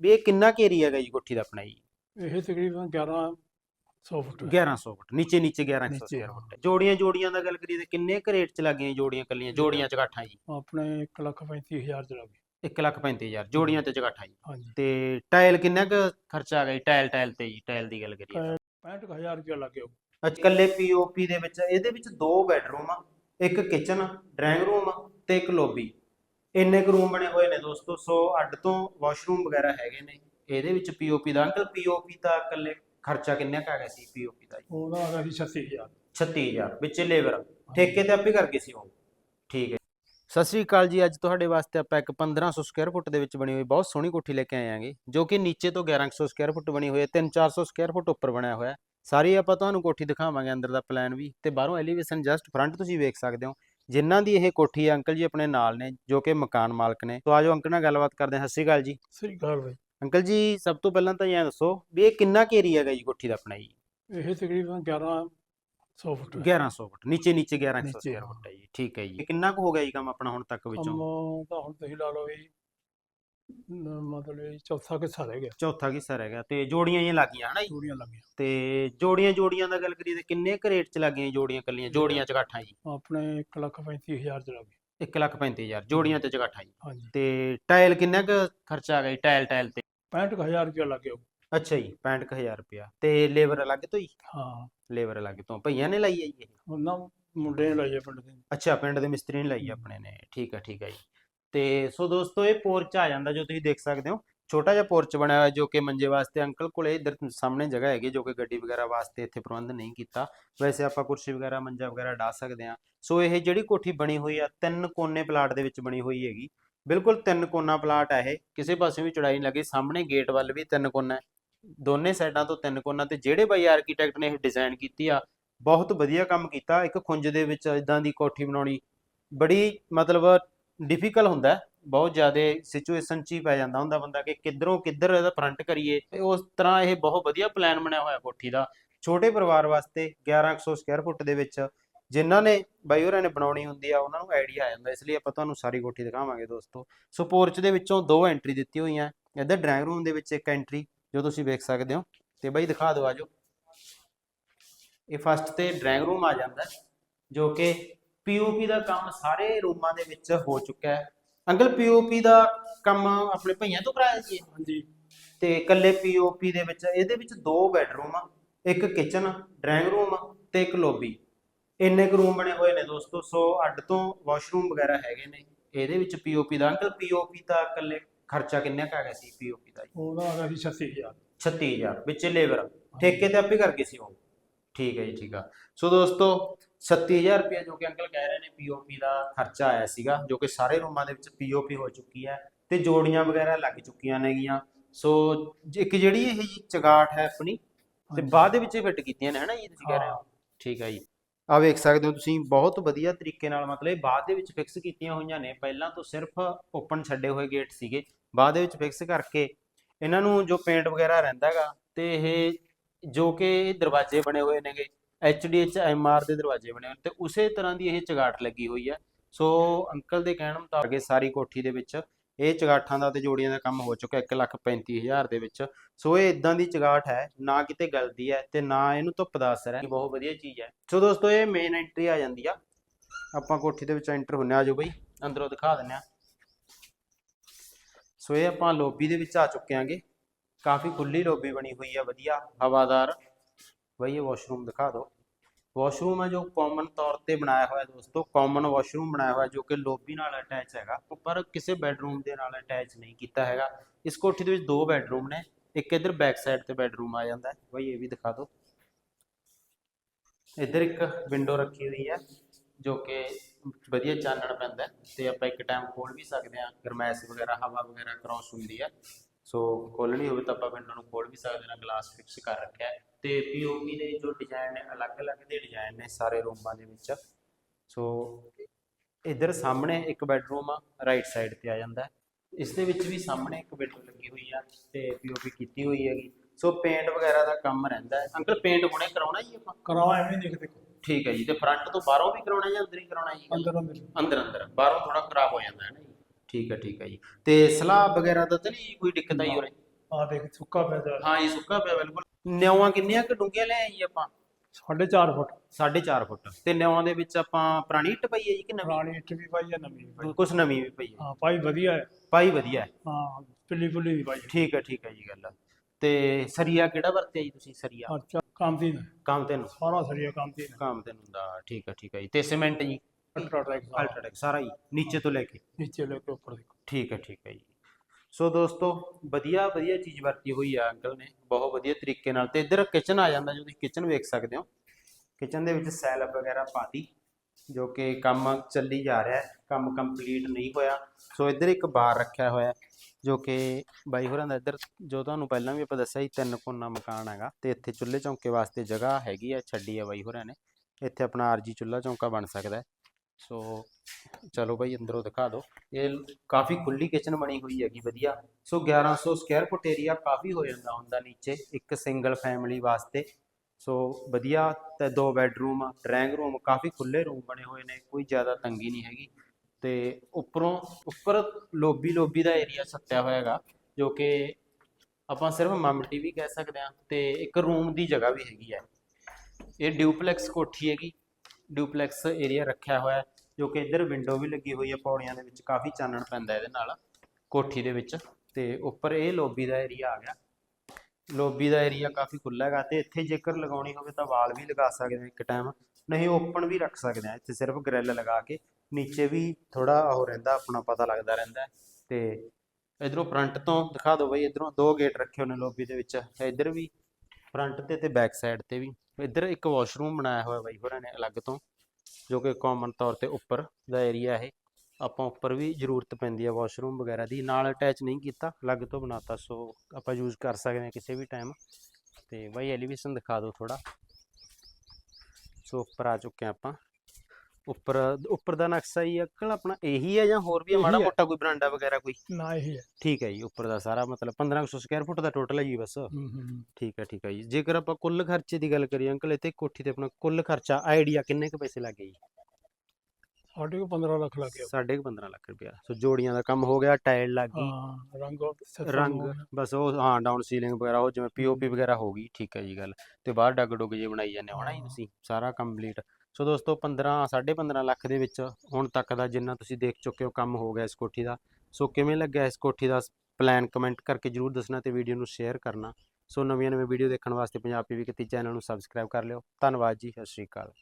ਵੀ ਇਹ ਕਿੰਨਾ ਕੁ ਏਰੀਆ ਹੈਗਾ ਜੀ ਕੋਠੀ ਦਾ ਆਪਣਾ ਜੀ ਇਹ ਤਕਰੀਬਨ 1100 ਫੁੱਟ ਹੈ। 1100 ਫੁੱਟ ਨੀਚੇ ਨੀਚੇ 1100 ਨੀਚੇ, ਸਕੁਅਰ ਹਾਂ। ਫੁੱਟ ਹੈ। ਜੋੜੀਆਂ ਜੋੜੀਆਂ ਦਾ ਗੱਲ ਕਰੀਏ ਤੇ ਕਿੰਨੇ ਕੁ ਰੇਟ ਚ ਲੱਗੀਆਂ ਜੋੜੀਆਂ ਕੱਲੀਆਂ ਜੋੜੀਆਂ ਚਗਾਠਾਂ ਜੀ ਆਪਣੇ 135000 ਚ ਲੱਗ ਗਏ 1 ਲੱਖ 35000 ਜੋੜੀਆਂ ਤੇ ਚਗਾਠਾਂ ਜੀ ਹਾਂਜੀ ਤੇ ਟਾਇਲ ਕਿੰਨਾ ਕੁ ਖਰਚਾ ਆ ਗਿਆ ਜੀ ਟਾਇਲ ਟਾਇਲ ਤੇ ਜੀ ਟਾਇਲ ਦੀ ਗੱਲ ਕਰੀਏ ਤਾਂ। 65000 ਰੁਪਇਆ ਲੱਗ ਗਿਆ ਅੱਜ ਕੱਲੇ ਪੀਓਪੀ ਦੇ ਵਿੱਚ ਇਹਦੇ ਵਿੱਚ ਦੋ ਬੈਡਰੂਮ ਆ ਇੱਕ ਕਿਚਨ ਡਰਾਇੰਗ ਰੂਮ ਤੇ ਇੱਕ ਲੋਬੀ ਇੰਨੇ ਕੁ ਰੂਮ ਬਣੇ ਹੋਏ ਨੇ ਦੋਸਤੋ ਸੋ ਅੱਡ ਤੋਂ ਵਾਸ਼ਰੂਮ ਵਗੈਰਾ ਹੈਗੇ ਨੇ। ਇਹਦੇ ਵਿੱਚ ਪੀਓਪੀ ਦਾ ਅੰਕਲ ਪੀਓਪੀ ਦਾ ਇਕੱਲੇ ਖਰਚਾ ਕਿੰਨਾ ਕੁ ਆ ਗਿਆ ਸੀ ਪੀਓਪੀ ਦਾ ਜੀ? ਉਹਦਾ ਆ ਗਿਆ ਸੀ 36000 36000 ਵਿੱਚ ਲੇਬਰ ਠੇਕੇ ਤੇ ਆਪੇ ਕਰ ਗਏ ਸੀ ਉਹ। ਠੀਕ ਹੈ ਸਤਿ ਸ੍ਰੀ ਅਕਾਲ ਜੀ ਅੱਜ ਤੁਹਾਡੇ ਵਾਸਤੇ ਆਪਾਂ ਇੱਕ 1500 ਸਕੁਅਰ ਫੁੱਟ ਦੇ ਵਿੱਚ ਬਣੀ ਹੋਈ ਬਹੁਤ ਸੋਹਣੀ ਕੋਠੀ ਲੈ ਕੇ ਆਏ ਆਂਗੇ ਜੋ ਕਿ ਨੀਚੇ ਤੋਂ 1100 ਸਕੁਅਰ ਫੁੱਟ ਬਣੀ ਹੋਈ ਹੈ 3-400 ਸਕੁਅਰ ਫੁੱਟ ਉੱਪਰ ਬਣਿਆ ਹੋਇਆ ਹੈ। ਸਾਰੀ ਆਪਾਂ ਤੁਹਾਨੂੰ ਕੋਠੀ ਦਿਖਾਵਾਂਗੇ ਅੰਦਰ ਦਾ ਪਲਾਨ ਵੀ ਤੇ ਬਾਹਰੋਂ ਐਲੀਵੇਸ਼ਨ ਜਸਟ ਫਰੰਟ ਤੁਸੀਂ ਵੇਖ ਸਕਦੇ ਹੋ। ਜਿਨ੍ਹਾਂ ਦੀ ਇਹ ਕੋਠੀ ਹੈ ਅੰਕਲ ਜੀ ਆਪਣੇ ਨਾਲ ਨੇ ਜੋ ਕਿ ਮਕਾਨ ਮਾਲਕ ਨੇ। ਤੋਂ ਆਜੋ ਅੰਕਲ ਨਾਲ ਗੱਲਬਾਤ ਕਰਦੇ ਹਾਂ। ਸਤਿ ਸ੍ਰੀ ਅਕਾਲ ਜੀ। ਸਹੀ ਗੱਲ ਬਈ। ਅੰਕਲ ਜੀ ਸਭ ਤੋਂ ਪਹਿਲਾਂ ਤਾਂ ਇਹ ਦੱਸੋ ਵੀ ਇਹ ਕਿੰਨਾ ਕੁ ਏਰੀਆ ਹੈਗਾ ਜੀ ਕੋਠੀ ਦਾ ਆਪਣਾ ਜੀ? ਇਹ ਤਕਰੀਬਨ 1100 ਫੁੱਟ ਹੈ। 1100 ਫੁੱਟ ਨੀਚੇ ਨੀਚੇ 1100 ਨੀਚੇ, ਸਕੁਅਰ ਹਾਂ। ਫੁੱਟ ਹੈ ਜੀ। ਠੀਕ ਹੈ ਜੀ। ਕਿੰਨਾ ਕੁ ਹੋ ਗਿਆ ਜੀ ਕੰਮ ਆਪਣਾ ਹੁਣ ਤੱਕ ਕੰਮ ਵਿੱਚੋਂ ਤਾਂ ਹੁਣ ਤੁਸੀਂ ਲਾ ਲਓ ਵੀ ਨ- ਮਤਲਬ ਇਹ ਚੌਥਾ ਕਿੱਸਾ ਰਹਿ ਗਿਆ। ਚੌਥਾ ਹਿੱਸਾ ਰਹਿ ਗਿਆ ਤੇ ਜੋੜੀਆਂ ਹੀ ਲੱਗੀਆਂ ਹਨਾ ਜੀ? ਲੱਗੀਆਂ ਤੇ ਜੋੜੀਆਂ ਜੋੜੀਆਂ ਦਾ ਗੱਲ ਕਰੀਏ ਤੇ ਕਿੰਨੇ ਕੁ ਰੇਟ ਚ ਲੱਗੀਆਂ ਜੋੜੀਆਂ ਕੱਲੀਆਂ ਜੋੜੀਆਂ ਚਗਾਠਾਂ ਜੀ। ਆਪਣੇ 135000 ਚ ਲੱਗ ਗਏ 1 ਲੱਖ 35000 ਜੋੜੀਆਂ ਤੇ ਚਗਾਠਾਂ ਜੀ। ਹਾਂਜੀ। ਤੇ ਟਾਇਲ ਕਿੰਨਾ ਕੁ ਖਰਚਾ ਆ ਗਿਆ ਜੀ ਟਾਇਲ ਟਾਇਲ ਤੇ? 65000 ਰੁਪਇਆ ਲੱਗ ਗਿਆ ਅੱਛਾ ਜੀ 65000 ਰੁਪਇਆ। ਤੇ ਲੇਬਰ ਅਲੱਗ ਤੋਂ ਜੀ? ਹਾਂ। ਲੇਬਰ ਅਲੱਗ ਤੋਂ। ਭਈਆਂ ਨੇ ਲਾਈ ਹੈ ਜੀ ਇਹ? ਉਹਨਾਂ ਮੁੰਡੇ ਨੇ ਲਾਈਏ ਪਿੰਡ ਦੇ। ਅੱਛਾ ਪਿੰਡ ਦੇ ਮਿਸਤਰੀ ਨੇ ਲਾਈ ਆ ਆਪਣੇ ਨੇ। ਠੀਕ ਆ ਠੀਕ ਆ ਜੀ। ਤੇ ਸੋ ਦੋਸਤੋ, ਇਹ ਪੋਰਚ ਆ ਜਾਂਦਾ ਜੋ ਤੁਸੀਂ ਦੇਖ ਸਕਦੇ ਹੋ। ਛੋਟਾ ਜਿਹਾ ਪੋਰਚ ਬਣਿਆ ਹੋਇਆ ਜੋ ਕਿ ਮੰਜੇ ਵਾਸਤੇ ਅੰਕਲ ਕੋਲੇ ਇਧਰ ਸਾਹਮਣੇ ਜਗ੍ਹਾ ਹੈਗੀ ਜੋ ਕਿ ਗੱਡੀ ਵਗੈਰਾ ਵਾਸਤੇ ਇੱਥੇ ਪ੍ਰਬੰਧ ਨਹੀਂ ਕੀਤਾ। ਵੈਸੇ ਆਪਾਂ ਕੁਰਸੀ ਵਗੈਰਾ, ਮੰਜਾ ਵਗੈਰਾ ਡਾ ਸਕਦੇ ਆ ਸੋ ਇਹ ਜਿਹੜੀ ਕੋਠੀ ਬਣੀ ਹੋਈ ਆ, ਤਿੰਨ ਕੋਨੇ ਪਲਾਟ ਦੇ ਵਿੱਚ ਬਣੀ ਹੋਈ ਹੈਗੀ। ਬਿਲਕੁਲ ਤਿੰਨ ਕੋਨਾ ਪਲਾਟ ਆ ਇਹ। ਕਿਸੇ ਪਾਸੇ ਵੀ ਚੜਾਈ ਨਹੀਂ ਲੱਗੀ, ਸਾਹਮਣੇ ਗੇਟ ਵੱਲ ਵੀ ਤਿੰਨ ਕੋਨਾ ਦੋਨੇ ਸਾਈਡਾਂ ਤੋਂ ਤਿੰਨ ਕੋਨਾ ਤੇ ਜਿਹੜੇ ਬਾਈ ਆਰਕੀਟੈਕਟ ਨੇ ਇਹ ਡਿਜ਼ਾਈਨ ਕੀਤੀ ਆ, ਬਹੁਤ ਵਧੀਆ ਕੰਮ ਕੀਤਾ। ਇੱਕ ਖੁੰਝ ਦੇ ਵਿੱਚ ਇਦਾਂ ਦੀ ਕੋਠੀ ਬਣਾਉਣੀ ਬੜੀ ਮਤਲਬ ਡਿਫਿਕਲਟ ਹੁੰਦਾ ਹੈ। ਬਹੁਤ ਜ਼ਿਆਦਾ ਸਿਚੁਏਸ਼ਨ ਚ ਹੀ ਪੈ ਜਾਂਦਾ ਹੁੰਦਾ ਬੰਦਾ ਕਿ ਕਿੱਧਰੋਂ ਕਿੱਧਰ ਇਹਦਾ ਫਰੰਟ ਕਰੀਏ ਤੇ ਉਸ ਤਰ੍ਹਾਂ ਇਹ ਬਹੁਤ ਵਧੀਆ ਪਲਾਨ ਬਣਿਆ ਹੋਇਆ ਕੋਠੀ ਦਾ। ਛੋਟੇ ਪਰਿਵਾਰ ਵਾਸਤੇ 1100 ਸਕੁਅਰ ਫੁੱਟ ਦੇ ਵਿੱਚ ਜਿਨ੍ਹਾਂ ਨੇ ਬਾਈ ਹੋਰਾਂ ਨੇ ਬਣਾਉਣੀ ਹੁੰਦੀ ਆ ਉਹਨਾਂ ਨੂੰ ਆਈਡੀਆ ਆ ਜਾਂਦਾ। ਇਸ ਲਈ ਆਪਾਂ ਤੁਹਾਨੂੰ ਸਾਰੀ ਕੋਠੀ ਦਿਖਾਵਾਂਗੇ ਦੋਸਤੋ। ਸੋ ਪੋਰਚ ਦੇ ਵਿੱਚੋਂ ਦੋ ਐਂਟਰੀ ਦਿੱਤੀ ਹੋਈਆਂ। ਇੱਧਰ ਡਰਾਇੰਗ ਰੂਮ ਦੇ ਵਿੱਚ ਇੱਕ ਐਂਟਰੀ ਜੋ ਤੁਸੀਂ ਵੇਖ ਸਕਦੇ ਹੋ। ਤੇ ਬਾਈ ਦਿਖਾ ਦਿਓ ਆਜੋ ਇਹ ਫਸਟ ਤੇ ਡਰਾਇੰਗ ਰੂਮ ਆ ਜਾਂਦਾ ਹੈ, ਜੋ ਕਿ ਪੀਓਪੀ ਦਾ ਕੰਮ ਸਾਰੇ ਰੂਮਾਂ ਦੇ ਵਿੱਚ ਹੋ ਚੁੱਕਾ ਹੈ। ਅੰਕਲ ਪੀਓਪੀ ਦਾ ਕੰਮ ਆਪਣੇ ਭਈਆਂ ਤੋਂ ਕਰਾਇਆ ਜੀ ਇਹ? ਹਾਂਜੀ। ਤੇ ਇਕੱਲੇ ਪੀਓਪੀ ਦੇ ਵਿੱਚ ਇਹਦੇ ਵਿੱਚ ਦੋ ਬੈਡਰੂਮ ਆ ਇੱਕ ਕਿਚਨ ਡਰਾਇੰਗ ਰੂਮ ਤੇ ਇੱਕ ਲੋਬੀ ਇੰਨੇ ਕੁ ਰੂਮ ਬਣੇ ਹੋਏ ਨੇ ਦੋਸਤੋ ਸੋ ਅੱਡ ਤੋਂ ਵਾਸ਼ਰੂਮ ਵਗੈਰਾ ਹੈਗੇ ਨੇ। ਇਹਦੇ ਵਿੱਚ ਪੀਓਪੀ ਦਾ ਅੰਕਲ ਪੀਓਪੀ ਦਾ ਇਕੱਲੇ ਖਰਚਾ ਕਿੰਨਾ ਕੁ ਆ ਗਿਆ ਸੀ ਪੀਓਪੀ ਦਾ ਉਹਦਾ ਆ ਗਿਆ ਸੀ 36000 36000 ਵਿੱਚ ਲੇਬਰ ਠੇਕੇ ਤੇ ਆਪੇ ਕਰ ਗਏ ਸੀ ਉਹ। ਠੀਕ ਹੈ ਜੀ ਠੀਕ ਆ। ਸੋ ਦੋਸਤੋ 37000 ਰੁਪਏ ਜੋ ਕਿ ਅੰਕਲ ਕਹਿ ਰਹੇ ਨੇ ਪੀਓਪੀ ਦਾ ਖਰਚਾ ਆਇਆ ਸੀਗਾ ਜੋ ਕਿ ਸਾਰੇ ਰੂਮਾਂ ਦੇ ਵਿੱਚ ਪੀਓਪੀ ਹੋ ਚੁੱਕੀ ਹੈ ਤੇ ਜੋੜੀਆਂ ਵਗੈਰਾ ਲੱਗ ਚੁੱਕੀਆਂ ਨੇਗੀਆਂ ਸੋ ਇੱਕ ਜਿਹੜੀ ਇਹ ਜੀ ਚਗਾਠ ਹੈ ਆਪਣੀ ਤੇ। ਬਾਅਦ ਦੇ ਵਿੱਚ ਫਿੱਟ ਕੀਤੀਆਂ ਨੇ ਹਨਾ ਜੀ ਤੁਸੀਂ ਕਹਿ ਰਹੇ ਹੋ। ਠੀਕ ਹੈ ਜੀ ਆ ਵੇਖ ਸਕਦੇ ਹੋ ਤੁਸੀਂ ਬਹੁਤ ਵਧੀਆ ਤਰੀਕੇ ਨਾਲ ਮਤਲਬ ਇਹ ਬਾਅਦ ਦੇ ਵਿੱਚ ਫਿਕਸ ਕੀਤੀਆਂ ਹੋਈਆਂ ਨੇ ਪਹਿਲਾਂ ਤੋਂ ਸਿਰਫ ਓਪਨ ਛੱਡੇ ਹੋਏ ਗੇਟ ਸੀਗੇ ਬਾਅਦ ਦੇ ਵਿੱਚ ਫਿਕਸ ਕਰਕੇ ਇਹਨਾਂ ਨੂੰ ਜੋ ਪੇਂਟ ਵਗੈਰਾ ਰਹਿੰਦਾਗਾ ਤੇ ਇਹ ਜੋ ਕਿ ਇਹ ਦਰਵਾਜ਼ੇ ਬਣੇ ਹੋਏ ਨੇਗੇ HDH MR ਦੇ ਦਰਵਾਜ਼ੇ ਬਣੇ ਹੋਏ ਤੇ ਉਸੇ ਤਰ੍ਹਾਂ ਦੀ ਇਹ ਚਗਾਠ ਲੱਗੀ ਹੋਈ ਹੈ ਸੋ ਅੰਕਲ ਦੇ ਕਹਿਣ ਮੁਤਾਬਕ ਸਾਰੀ ਕੋਠੀ ਦੇ ਵਿੱਚ ਇਹ ਚਗਾਠਾਂ ਦਾ ਤੇ ਜੋੜੀਆਂ ਦਾ ਕੰਮ ਹੋ ਚੁੱਕਾ 135000 ਦੇ ਵਿੱਚ। ਸੋ ਇਹ ਇਦਾਂ ਦੀ ਚਗਾਠ ਹੈ, ਨਾ ਕਿਤੇ ਗਲਦੀ ਹੈ ਤੇ ਨਾ ਇਹਨੂੰ ਧੁੱਪ ਦਾ ਅਸਰ ਹੈ। ਬਹੁਤ ਵਧੀਆ ਚੀਜ਼ ਹੈ। ਸੋ ਦੋਸਤੋ, ਇਹ ਮੇਨ ਐਂਟਰੀ ਆ ਜਾਂਦੀ ਆ। ਆਪਾਂ ਕੋਠੀ ਦੇ ਵਿੱਚ ਐਂਟਰ ਹੁੰਨੇ ਆ। ਜਾਓ ਬਈ, ਅੰਦਰੋਂ ਦਿਖਾ ਦਿੰਨੇ ਆ। ਸੋ ਇਹ ਆਪਾਂ ਲੋਬੀ ਦੇ ਵਿੱਚ ਆ ਚੁੱਕੇ ਆਂਗੇ। ਕਾਫੀ ਖੁੱਲੀ ਲੋਬੀ ਬਣੀ ਹੋਈ ਆ, ਵਧੀਆ ਹਵਾਦਾਰ। ਬਈ ਇਹ ਵਾਸ਼ਰੂਮ ਦਿਖਾ ਦਿਓ। ਵਾਸ਼ਰੂਮ ਹੈ ਜੋ ਕਾਮਨ ਤੌਰ ਤੇ ਬਣਾਇਆ ਹੋਇਆ ਦੋਸਤੋ ਕਾਮਨ ਵਾਸ਼ਰੂਮ ਬਣਾਇਆ ਹੋਇਆ ਜੋ ਕਿ ਲੋਬੀ ਨਾਲ ਅਟੈਚ ਹੈਗਾ ਪਰ ਕਿਸੇ ਬੈਡਰੂਮ ਦੇ ਨਾਲ ਅਟੈਚ ਨਹੀਂ ਕੀਤਾ ਹੈਗਾ। ਇਸ ਕੋਠੀ ਦੇ ਵਿੱਚ ਦੋ ਬੈਡਰੂਮ ਨੇ, ਇੱਕ ਇਧਰ ਬੈਕ ਸਾਈਡ ਤੇ ਬੈਡਰੂਮ ਆ ਜਾਂਦਾ ਹੈ। ਬਈ ਇਹ ਵੀ ਦਿਖਾ ਦਿਓ। ਇੱਧਰ ਇੱਕ ਵਿੰਡੋ ਰੱਖੀ ਹੋਈ ਹੈ, ਜੋ ਕਿ ਵਧੀਆ ਚਾਨਣ ਪੈਂਦਾ ਹੈ ਤੇ ਆਪਾਂ ਇੱਕ ਟਾਈਮ ਖੋਲ ਵੀ ਸਕਦੇ ਹਾਂ। ਗਰਮੈਸ਼ ਵਗੈਰਾ, ਹਵਾ ਵਗੈਰਾ ਕ੍ਰਾਸ ਹੁੰਦੀ ਹੈ। ਸੋ ਖੋਲਣੀ ਹੋਵੇ ਤਾਂ ਆਪਾਂ ਵਿੰਡੋ ਨੂੰ ਖੋਲ ਵੀ ਸਕਦੇ ਹਾਂ ਗਲਾਸ ਫਿਕਸ ਕਰ ਰੱਖਿਆ ਹੈ। ਤੇ ਪੀਓਪੀ ਦੇ ਜੋ ਡਿਜ਼ਾਈਨ ਨੇ ਅਲੱਗ-ਅਲੱਗ ਦੇ ਡਿਜ਼ਾਈਨ ਨੇ ਸਾਰੇ ਰੂਮਾਂ ਦੇ ਵਿੱਚ। ਸੋ ਇੱਧਰ ਸਾਹਮਣੇ ਇੱਕ ਬੈਡਰੂਮ ਆ ਰਾਈਟ ਸਾਈਡ ਤੇ ਆ ਜਾਂਦਾ ਹੈ। ਇਸ ਦੇ ਵਿੱਚ ਵੀ ਸਾਹਮਣੇ ਇੱਕ ਵਿੰਡੋ ਲੱਗੀ ਹੋਈ ਆ ਤੇ ਪੀਓਪੀ ਕੀਤੀ ਹੋਈ ਹੈਗੀ। ਸੋ ਪੇਂਟ ਵਗੈਰਾ ਦਾ ਕੰਮ ਰਹਿੰਦਾ ਹੈ। ਅੰਕਲ ਪੇਂਟ ਹੁਣੇ ਕਰਾਉਣਾ ਜੀ ਆਪਾਂ? ਕਰਾਓ ਐਵੇਂ ਦੇਖ ਦੇਖੋ। ਠੀਕ ਹੈ ਜੀ ਤੇ ਫਰੰਟ ਤੋਂ ਬਾਹਰੋਂ ਵੀ ਕਰਾਉਣਾ ਜਾਂ ਅੰਦਰ ਹੀ ਕਰਾਉਣਾ ਜੀ? ਅੰਦਰ ਅੰਦਰ ਅੰਦਰ ਅੰਦਰ। ਬਾਹਰੋਂ ਥੋੜਾ ਖਰਾਬ ਹੋ ਜਾਂਦਾ ਹੈ ਨਾ ਜੀ। ਠੀਕ ਹੈ ਠੀਕ ਹੈ ਜੀ। ਤੇ ਸਲਾਬ ਵਗੈਰਾ ਦਾ ਤਾਂ ਨਹੀਂ ਕੋਈ ਦਿੱਕਤ ਆਈ ਉਰੇ? ਆ ਦੇਖ ਸੁੱਕਾ ਪੈਦਾ ਹਾਂ ਜੀ ਸੁੱਕਾ ਪਿਆ ਬਿਲਕੁਲ। ਨਿਉਆਂ ਕਿੰਨੀਆਂ ਕੁ ਡੂੰਘੀਆਂ ਲੈ ਆਈ ਆਪਾਂ? 4.5 ਫੁੱਟ। 4.5 ਫੁੱਟ। ਤੇ ਨਿਉਆਂ ਦੇ ਵਿੱਚ ਆਪਾਂ ਪੁਰਾਣੀ ਇੱਟ ਪਈ ਹੈ ਜੀ ਕਿ ਨਵੀਂ? ਪੁਰਾਣੀ ਇੱਟ ਵੀ ਪਾਈ ਆ ਨਵੀਂ ਵੀ ਪਾਈ ਕੁਛ ਨਵੀਂ ਵੀ ਪਈ ਹੈ। ਹਾਂ ਪਾਈ ਵਧੀਆ ਹੈ। ਪਾਈ ਵਧੀਆ ਹੈ। ਹਾਂ ਪਿੱਲੀ ਪੁੱਲੀ ਵੀ ਪਾਈ ਠੀਕ ਹੈ ਠੀਕ ਹੈ ਜੀ ਗੱਲ। ਤੇ ਸਰੀਆ ਕਿਹੜਾ ਵਰਤਿਆ ਜੀ ਤੁਸੀਂ ਸਰੀਆ? ਅੱਛਾ ਕੰਮ ਦੀ ਕੰਮ ਤੇ ਨੂੰ ਸਾਰਾ ਸਰੀਆ ਕੰਮ ਦੀ ਕੰਮ ਤੇ ਨੂੰ ਦਾ ਠੀਕ ਹੈ ਠੀਕ ਹੈ ਜੀ। ਤੇ ਸੀਮੈਂਟ ਜੀ? ਅਲਟਰਾਟੈਕ ਅਲਟਰਾਟੈਕ ਸਾਰਾ ਹੀ। ਨੀਚੇ ਤੋਂ ਲੈ ਕੇ? ਨੀਚੇ ਲੈ ਕੇ ਉੱਪਰ ਦੇਖੋ। ਠੀਕ ਹੈ ਠੀਕ ਹੈ ਜੀ। ਸੋ ਦੋਸਤੋ, ਵਧੀਆ ਵਧੀਆ ਚੀਜ਼ ਵਰਤੀ ਹੋਈ ਆ ਅੰਕਲ ਨੇ। ਬਹੁਤ ਵਧੀਆ ਤਰੀਕੇ ਨਾਲ ਤੇ ਇੱਧਰ ਕਿਚਨ ਆ ਜਾਂਦਾ, ਜੋ ਤੁਸੀਂ ਕਿਚਨ ਵੇਖ ਸਕਦੇ ਹੋ। ਕਿਚਨ ਦੇ ਵਿੱਚ ਸੈਲਫ ਵਗੈਰਾ ਪਾਤੀ ਜੋ ਕਿ ਕੰਮ ਚੱਲੀ ਜਾ ਰਿਹਾ ਹੈ, ਕੰਮ ਕੰਪਲੀਟ ਨਹੀਂ ਹੋਇਆ। ਸੋ ਇੱਧਰ ਇੱਕ ਬਾਰ ਰੱਖਿਆ ਹੋਇਆ ਜੋ ਕਿ ਬਾਈ ਹੋਰਾਂ ਦਾ ਇੱਧਰ, ਜੋ ਤੁਹਾਨੂੰ ਪਹਿਲਾਂ ਵੀ ਆਪਾਂ ਦੱਸਿਆ ਸੀ, ਤਿੰਨ ਕੋਨਾ ਮਕਾਨ ਹੈਗਾ। ਤੇ ਇੱਥੇ ਚੁੱਲ੍ਹੇ ਚੌਂਕੇ ਵਾਸਤੇ ਜਗ੍ਹਾ ਹੈਗੀ ਆ ਛੱਡੀ ਆ ਬਾਈ ਹੋਰਾਂ ਨੇ। ਇੱਥੇ ਆਪਣਾ ਆਰਜੀ ਚੁੱਲ੍ਹਾ ਚੌਂਕਾ ਬਣ ਸਕਦਾ ਸੋ ਚਲੋ ਭਾਈ ਅੰਦਰੋਂ ਦਿਖਾ ਦਿਓ। ਇਹ ਕਾਫੀ ਖੁੱਲੀ ਕਿਚਨ ਬਣੀ ਹੋਈ ਹੈਗੀ, ਵਧੀਆ। ਸੋ 1100 ਸਕੁਅਰ ਫੁੱਟ ਏਰੀਆ ਕਾਫੀ ਹੋ ਜਾਂਦਾ ਹੁੰਦਾ ਨੀਚੇ, ਇੱਕ ਸਿੰਗਲ ਫੈਮਿਲੀ ਵਾਸਤੇ। ਸੋ ਵਧੀਆ ਤੇ ਦੋ ਬੈਡਰੂਮ ਡਰਾਇੰਗ ਰੂਮ ਕਾਫੀ ਖੁੱਲੇ ਰੂਮ ਬਣੇ ਹੋਏ ਨੇ, ਕੋਈ ਜ਼ਿਆਦਾ ਤੰਗੀ ਨਹੀਂ ਹੈਗੀ। ਤੇ ਉੱਪਰੋਂ, ਉੱਪਰ ਲੋਬੀ ਲੋਬੀ ਦਾ ਏਰੀਆ ਸੱਤਿਆ ਹੋਇਆ ਹੈਗਾ, ਜੋ ਕਿ ਆਪਾਂ ਸਿਰਫ ਮਮਟੀ ਵੀ ਕਹਿ ਸਕਦੇ ਹਾਂ, ਤੇ ਇੱਕ ਰੂਮ ਦੀ ਜਗ੍ਹਾ ਵੀ ਹੈਗੀ ਹੈ ਇਹ ਡਿਊਪਲੈਕਸ ਕੋਠੀ ਹੈਗੀ ਡਿਊਪਲੈਕਸ ਏਰੀਆ ਰੱਖਿਆ ਹੋਇਆ ਜੋ ਕਿ ਇੱਧਰ ਵਿੰਡੋ ਵੀ ਲੱਗੀ ਹੋਈ ਹੈ ਪੌੜੀਆਂ ਦੇ ਵਿੱਚ, ਕਾਫੀ ਚਾਨਣ ਪੈਂਦਾ ਇਹਦੇ ਨਾਲ, ਕੋਠੀ ਦੇ ਵਿੱਚ। ਤੇ ਉੱਪਰ ਇਹ ਲੋਬੀ ਦਾ ਏਰੀਆ ਆ ਗਿਆ। ਲੋਬੀ ਦਾ ਏਰੀਆ ਕਾਫੀ ਖੁੱਲ੍ਹਾ ਹੈਗਾ ਤੇ ਇੱਥੇ ਜੇਕਰ ਲਗਾਉਣੀ ਹੋਵੇ ਤਾਂ ਵਾਲ ਵੀ ਲਗਾ ਸਕਦੇ ਹਾਂ ਇੱਕ ਟਾਈਮ ਨਹੀਂ ਓਪਨ ਵੀ ਰੱਖ ਸਕਦੇ ਹਾਂ, ਇੱਥੇ ਸਿਰਫ ਗ੍ਰਿਲ ਲਗਾ ਕੇ, ਨੀਚੇ ਵੀ ਥੋੜਾ ਉਹ ਰਹਿੰਦਾ, ਆਪਣਾ ਪਤਾ ਲੱਗਦਾ ਰਹਿੰਦਾ ਹੈ। ਤੇ ਇਧਰੋਂ ਫਰੰਟ ਤੋਂ ਦਿਖਾ ਦਿਓ ਬਈ, ਇਧਰੋਂ ਦੋ ਗੇਟ ਰੱਖੇ ਹੋਣੇ ਨੇ ਲੋਬੀ ਦੇ ਵਿੱਚ, ਇੱਧਰ ਵੀ ਫਰੰਟ ਤੇ ਤੇ ਬੈਕ ਸਾਈਡ ਤੇ ਵੀ। ਇੱਧਰ ਇੱਕ ਵਾਸ਼ਰੂਮ ਬਣਾਇਆ ਹੋਇਆ ਬਾਈ ਹੋਰਾਂ ਨੇ ਅਲੱਗ ਤੋਂ, ਜੋ ਕਿ ਕਾਮਨ ਤੌਰ ਤੇ ਉੱਪਰ ਦਾ ਏਰੀਆ ਇਹ। ਆਪਾਂ ਉੱਪਰ ਵੀ ਜ਼ਰੂਰਤ ਪੈਂਦੀ ਹੈ ਵਾਸ਼ਰੂਮ ਵਗੈਰਾ ਦੀ। ਨਾਲ ਅਟੈਚ ਨਹੀਂ ਕੀਤਾ, ਅਲੱਗ ਤੋਂ ਬਣਾਤਾ, ਸੋ ਆਪਾਂ ਯੂਜ਼ ਕਰ ਸਕਦੇ ਹਾਂ ਕਿਸੇ ਵੀ ਟਾਈਮ ਤੇ ਬਾਈ ਐਲੀਵੇਸ਼ਨ ਦਿਖਾ ਦਿਓ ਥੋੜਾ ਸੋ ਉੱਪਰ ਆ ਚੁੱਕੇ ਹਾਂ ਆਪਾਂ। ਉੱਪਰ ਉੱਪਰ ਦਾ ਨਕਸ਼ਾ ਹੀ ਅਕਲ ਆਪਣਾ ਇਹੀ ਹੈ ਜਾਂ ਹੋਰ ਵੀ ਹੈ ਮਾੜਾ। ਮੋਟਾ ਕੋਈ ਬਰਾਂਡਾ ਵਗੈਰਾ ਕੋਈ? ਨਾ ਇਹ ਹੈ ਠੀਕ ਹੈ ਜੀ ਉੱਪਰ ਦਾ ਸਾਰਾ ਮਤਲਬ 1500 ਸਕੁਅਰ ਫੁੱਟ ਦਾ ਟੋਟਲ ਹੈ ਜੀ ਬਸ। ਠੀਕ ਹੈ ਠੀਕ ਹੈ ਜੀ। ਜੇਕਰ ਆਪਾਂ ਕੁੱਲ ਖਰਚੇ ਦੀ ਗੱਲ ਕਰੀਏ ਅੰਕਲ ਇੱਥੇ ਕੋਠੀ ਤੇ ਆਪਣਾ ਕੁੱਲ ਖਰਚਾ ਆਈਡੀਆ ਕਿੰਨੇ ਕੁ ਪੈਸੇ ਲੱਗੇ ਜੀ? ਸਾਡੇ ਕੋਲ 15 ਲੱਖ ਲੱਗ ਗਿਆ। ਸਾਢੇ ਕੁ 15 ਲੱਖ ਰੁਪਇਆ। ਸੋ ਜੋੜੀਆਂ ਦਾ ਕੰਮ ਹੋ ਗਿਆ ਟਾਇਲ ਲੱਗ ਗਈ। ਹਾਂ ਰੰਗ ਬਸ ਉਹ ਹਾਂ ਡਾਊਨ ਸੀਲਿੰਗ ਵਗੈਰਾ ਉਹ ਜਿਵੇਂ ਪੀਓਪੀ ਵਗੈਰਾ ਹੋ ਗਈ ਠੀਕ ਹੈ ਜੀ ਗੱਲ। ਤੇ ਬਾਹਰ ਡੱਗ ਡੁੱਗ ਜੇ ਬਣਾਈ ਜਾਂਦੇ ਹੋ ਨਾ ਜੀ। ਤੁਸੀਂ ਸਾਰਾ ਕੰਪਲੀਟ ਸੋ ਦੋਸਤੋ 15 15.5 ਲੱਖ ਦੇ ਵਿੱਚ ਹੁਣ ਤੱਕ ਦਾ ਜਿੰਨਾ ਤੁਸੀਂ ਦੇਖ ਚੁੱਕੇ ਹੋ ਕੰਮ ਹੋ ਗਿਆ ਇਸ ਕੋਠੀ ਦਾ। ਸੋ ਕਿਵੇਂ ਲੱਗਿਆ ਇਸ ਕੋਠੀ ਦਾ ਪਲਾਨ ਕਮੈਂਟ ਕਰਕੇ ਜਰੂਰ ਦੱਸਣਾ ਤੇ ਵੀਡੀਓ ਨੂੰ ਸ਼ੇਅਰ ਕਰਨਾ। ਸੋ ਨਵੀਆਂ ਨਵੀਆਂ ਵੀਡੀਓ ਦੇਖਣ ਵਾਸਤੇ ਪੰਜਾਬੀ ਵੀ ਕਿਤੇ ਚੈਨਲ ਨੂੰ ਸਬਸਕ੍ਰਾਈਬ ਕਰ ਲਿਓ। ਧੰਨਵਾਦ ਜੀ, ਸਤਿ ਸ਼੍ਰੀ ਅਕਾਲ।